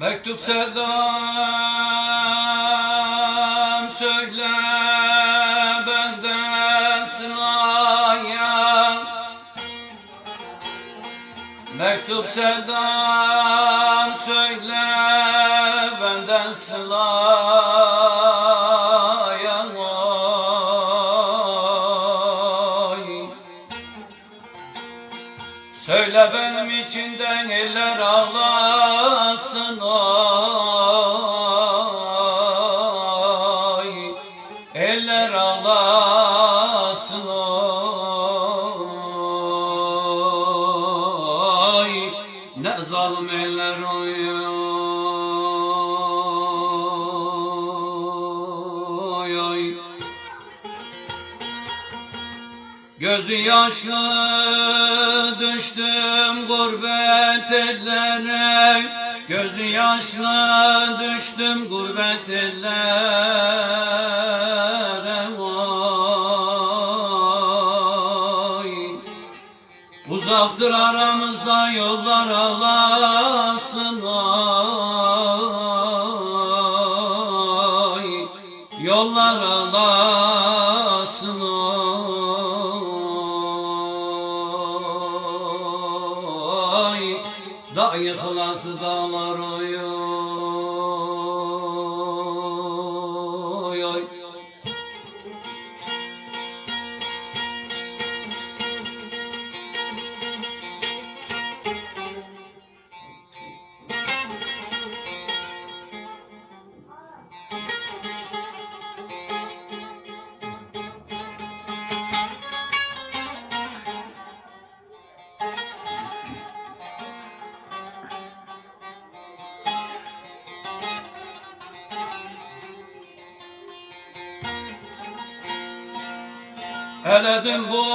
Mektup selam söyle benden sılaya Mektup selam söyle benden sılaya Söyle benim içinden eller ağlasın ay Eller ağlasın ay Ne zalim eller oy Gözü yaşlı düştüm gurbet ellere Gözü yaşlı düştüm gurbet ellere Vay. Uzaktır aramızda yollar ağlasın ay Yollar ağlasın ay Da yıkılası dağlar oy Eledim buğdayı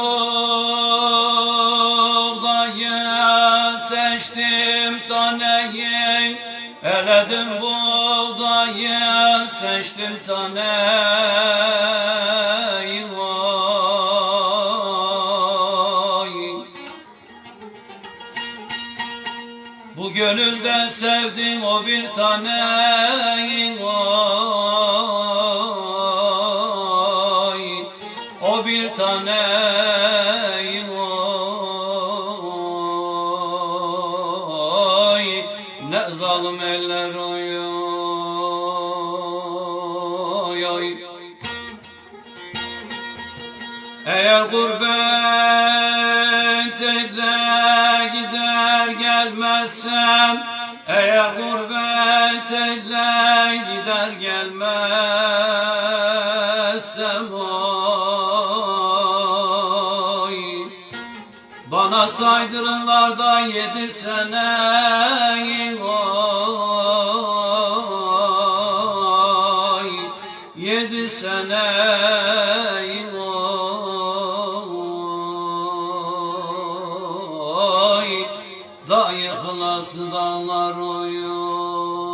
seçtim taneyi Eledim buğdayı seçtim taneyi vay. Bu gönülde sevdim o bir taneyi vay O bir taneyi vay Ne zalim eller oy oy oy. Eğer gurbet elle gider gelmezsem Eğer gurbet elle Bana saydırırlardan yedi seneyi oy Yedi seneyi oy Da ihlas dallar oyun.